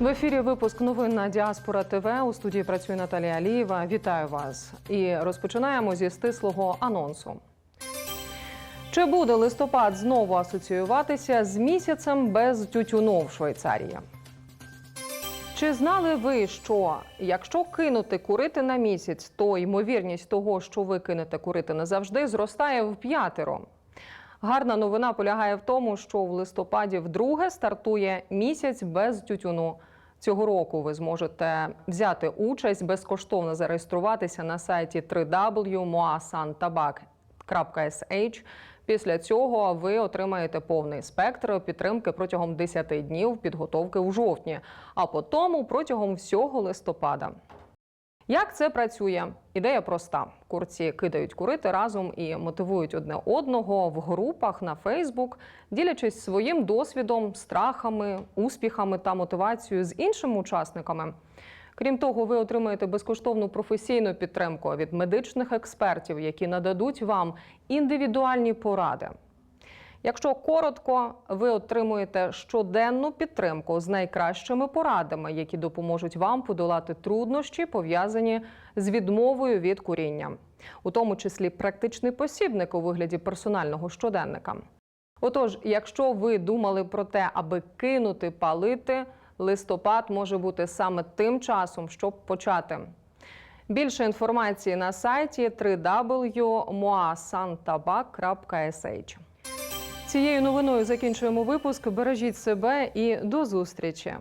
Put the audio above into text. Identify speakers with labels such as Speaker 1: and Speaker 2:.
Speaker 1: В ефірі випуск новин на Діаспора ТВ. У студії працює Наталія Алієва. Вітаю вас. І розпочинаємо зі стислого анонсу. Чи буде листопад знову асоціюватися з місяцем без тютюну в Швейцарії? Чи знали ви, що якщо кинути курити на місяць, то ймовірність того, що ви кинете курити назавжди, зростає в п'ятеро? Гарна новина полягає в тому, що в листопаді вдруге стартує місяць без тютюну. Цього року ви зможете взяти участь, безкоштовно зареєструватися на сайті www.moasantabak.sh. Після цього ви отримаєте повний спектр підтримки протягом 10 днів підготовки у жовтні, а потім протягом всього листопада. Як це працює? Ідея проста: курці кидають курити разом і мотивують одне одного в групах на Фейсбук, ділячись своїм досвідом, страхами, успіхами та мотивацією з іншими учасниками. Крім того, ви отримаєте безкоштовну професійну підтримку від медичних експертів, які нададуть вам індивідуальні поради. Якщо коротко, ви отримуєте щоденну підтримку з найкращими порадами, які допоможуть вам подолати труднощі, пов'язані з відмовою від куріння, у тому числі практичний посібник у вигляді персонального щоденника. Отож, якщо ви думали про те, аби кинути палити, листопад може бути саме тим часом, щоб почати. Більше інформації на сайті www.moasantabak.sh. Цією новиною закінчуємо випуск. Бережіть себе і до зустрічі.